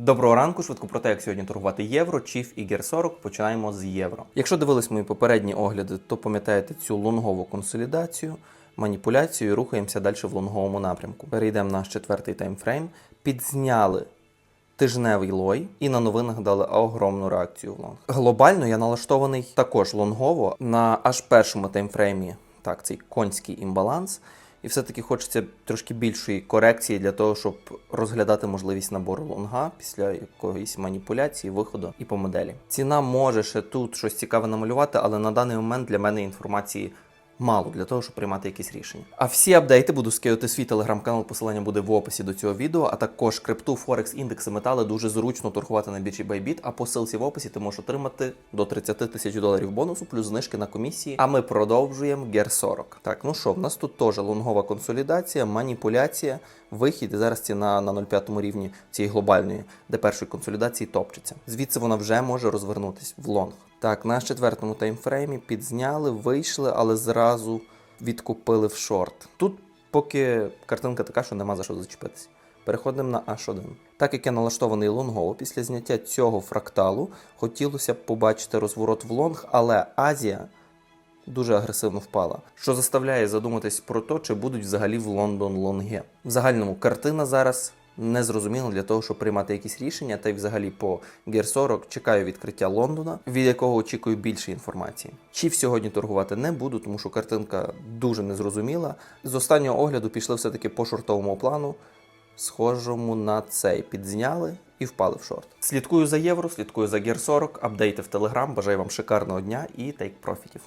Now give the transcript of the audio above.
Доброго ранку, швидко про те, як сьогодні торгувати євро, чіф і гер 40. Починаємо з євро. Якщо дивились мої попередні огляди, то пам'ятаєте цю лонгову консолідацію, маніпуляцію і рухаємося далі в лонговому напрямку. Перейдемо на четвертий таймфрейм, підзняли тижневий лой і на новинах дали огромну реакцію в лонг. Глобально я налаштований також лонгово на аж першому таймфреймі. Так, цей конський імбаланс. І все-таки хочеться трошки більшої корекції для того, щоб розглядати можливість набору лонга після якоїсь маніпуляції, виходу і по моделі. Ціна може ще тут щось цікаве намалювати, але на даний момент для мене інформації мало для того, щоб приймати якісь рішення. А всі апдейти буду скидати свій телеграм-канал. Посилання буде в описі до цього відео. А також крипту, Форекс, індекси, метали дуже зручно торгувати на біржі Bybit, а по ссылці в описі ти можеш отримати до 30 тисяч доларів бонусу, плюс знижки на комісії. А ми продовжуємо гер 40. Так, ну що, в нас тут теж лонгова консолідація, маніпуляція, вихід. І зараз ціна на 0,5 рівні цієї глобальної, де першої консолідації топчеться. Звідси вона вже може розвернутись в лонг. Так, на четвертому таймфреймі підзняли, вийшли, але зразу відкупили в шорт. Тут поки картинка така, що нема за що зачепитися. Переходимо на H1. Так як я налаштований лонгово, після зняття цього фракталу хотілося б побачити розворот в лонг, але Азія дуже агресивно впала, що заставляє задуматись про те, чи будуть взагалі в Лондон лонги. В загальному картина зараз не зрозуміла для того, щоб приймати якісь рішення, та й взагалі по Гер 40 чекаю відкриття Лондона, від якого очікую більше інформації. Чів сьогодні торгувати не буду, тому що картинка дуже незрозуміла. З останнього огляду пішли все-таки по шортовому плану, схожому на цей. Підзняли і впали в шорт. Слідкую за євро, слідкую за Гер 40, апдейти в Телеграм. Бажаю вам шикарного дня і тейк профітів.